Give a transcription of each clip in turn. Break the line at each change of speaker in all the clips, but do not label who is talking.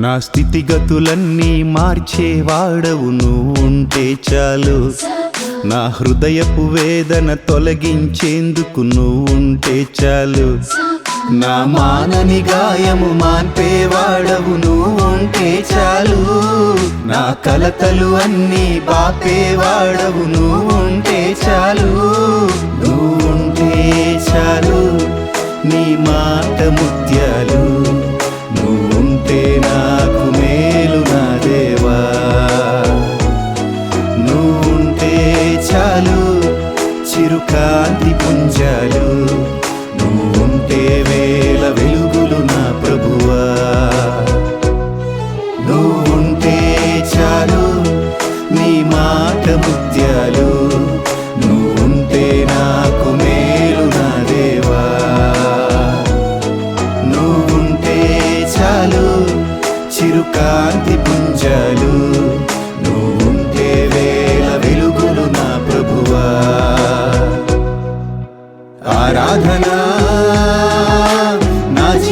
నా స్థితిగతులన్నీ మార్చేవాడవు. నువ్వు ఉంటే చాలు. నా హృదయపు వేదన తొలగించేందుకు నువ్వు ఉంటే చాలు. నా మానని గాయము మాన్పేవాడవు నువ్వు ఉంటే చాలు. నా కలతలు అన్నీ బాపేవాడవు. నువ్వు ఉంటే చాలు. నువ్వు ఉంటే చాలు. నీ మాట ముత్యాలు. ఉంటే నాకు మేలు నా దేవా. నువ్వుంటే చాలు చిరుకాంతి పుంజాలు.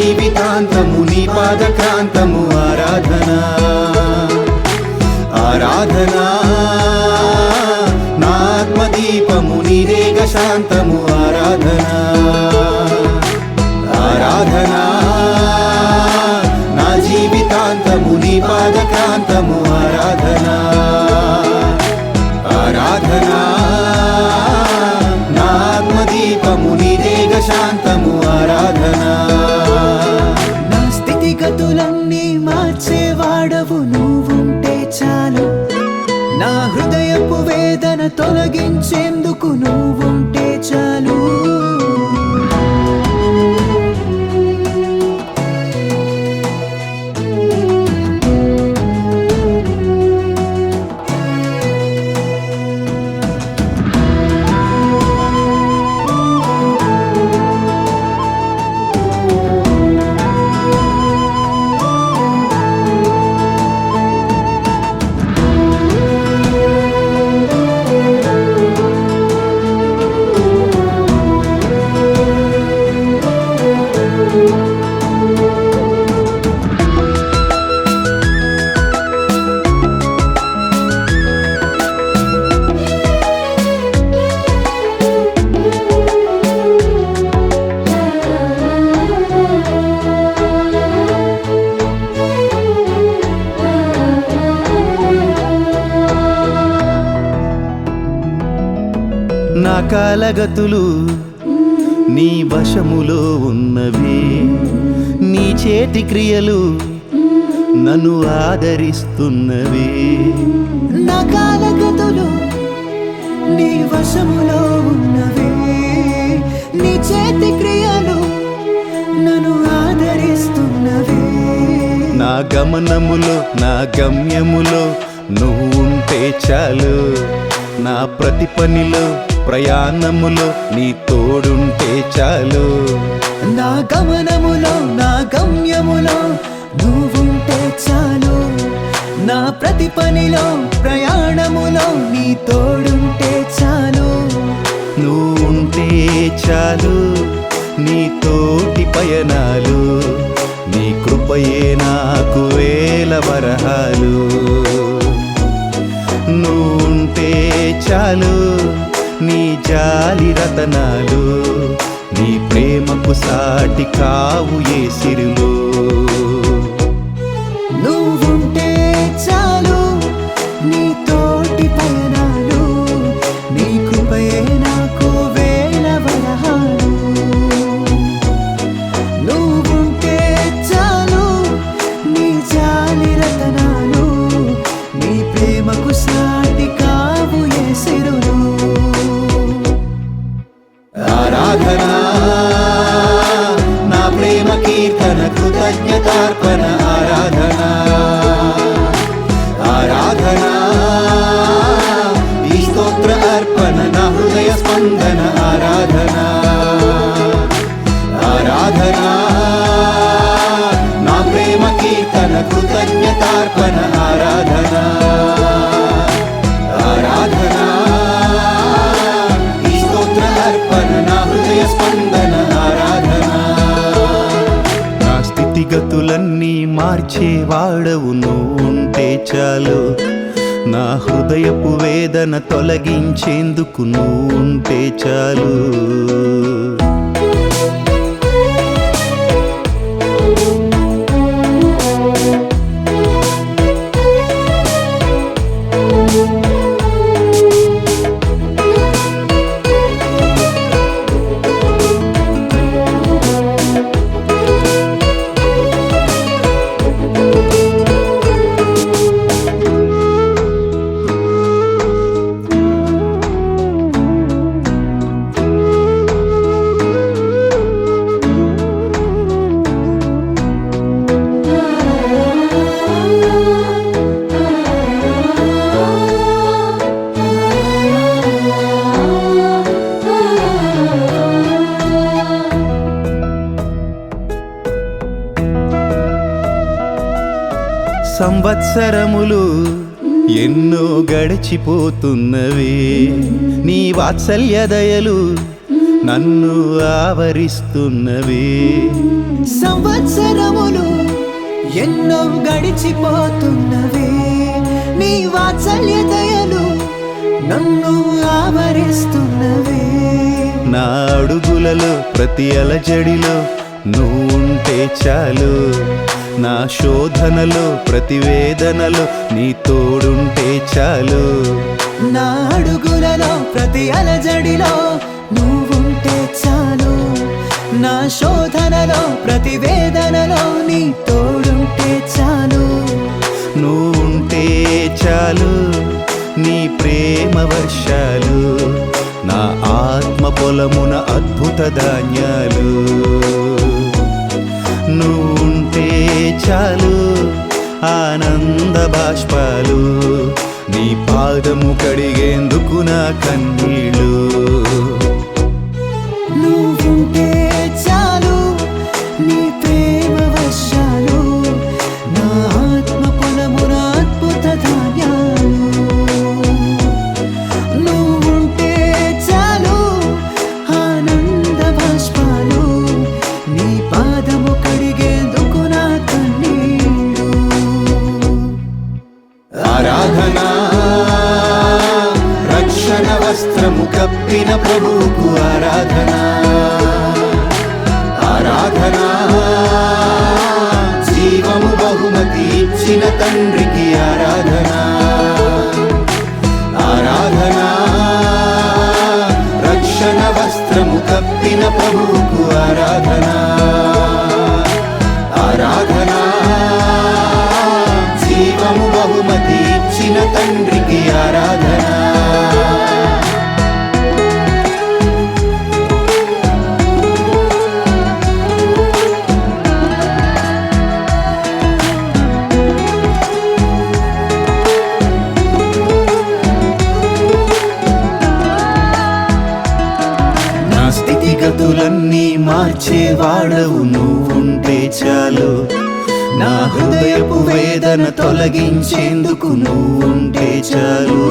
జీవితాంతము నీ పాదక్రాంతము ఆరాధన. ఆరాధన. నా ఆత్మదీపము నీరేగ శాంతము ఆరాధన. ఆరాధన. నా జీవితాంతము నీ పాదక్రాంతము నా
హృదయపు వేదన తొలగించేందుకు నువ్వుంటే చాలు.
కాలగతులు నీ వశములో ఉన్నవి. నీ చేతి క్రియలు నన్ను ఆదరిస్తున్నవి.
నా కాలగతులు నీ వశములో ఉన్నవి. నీ చేతి క్రియలు నన్ను ఆదరిస్తున్నవి.
నా గమనములో నా గమ్యములో నువ్వు ఉంటే చాలు. నా ప్రతి పనిలో ప్రయాణములో నీ తోడుంటే చాలు.
నా గమనములో నా గమ్యములో నువ్వుంటే చాలు. నా ప్రతి పనిలో ప్రయాణములో నీ తోడుంటే చాలు.
నువ్వు ఉంటే చాలు నీ తోటి పయనాలు. నీ కృపయే నాకు వేల వరహాలు. నువ్వుంటే చాలు జాలి రతనాలు నీ ప్రేమకు సాటి కావు ఏ సిరులో. మార్చేవాడవు నువ్వుంటే చాలు. నా హృదయపు వేదన తొలగించేందుకు నువ్వుంటే చాలు. సంవత్సరములు ఎన్నో గడిచిపోతున్నవి. నీ వాత్సల్య దయలు నన్ను ఆవరిస్తున్నవి.
సంవత్సరములు ఎన్నో గడిచిపోతున్నవే. నీ వాత్సల్య దయలు నన్ను ఆవరిస్తున్నవే.
నా అడుగులలో ప్రతి అలజడిలో నువ్వుంటే చాలు. నా శోధనలో ప్రతి వేదనలో నీ తోడుంటే చాలు.
నా అడుగులలో ప్రతి అలజడిలో నువ్వుంటే చాలు. నా శోధనలో ప్రతి వేదనలో నీ తోడుంటే చాలు.
నువ్వుంటే చాలు నీ ప్రేమ వర్షాలు నా ఆత్మ పొలమున అద్భుత ధాన్యాలు. పాదము కడిగేందుకు నా కన్నీళ్ళు.
నువ్వుంటే చాలు నీ ప్రేమ వర్షాలు నా ఆత్మ పొలమున అద్భుత ధాన్యాలు. నువ్వుంటే చాలు ఆనంద బాష్పాలు నీ పాదము కడిగేందుకు నా కన్నీళ్ళు.
ఆరాధనా రక్షణ వస్త్రము కప్పిన ప్రభువుకు ఆరాధనా. ఆరాధనా. జీవము బహుమతి ఇచ్చిన తండ్రికి ఆరాధనా. ఆరాధనా. రక్షణ వస్త్రము కప్పిన ప్రభువుకు ఆరాధనా. చాలు నా హృదయపు వేదన తొలగించేందుకు నువ్వుంటే చాలు.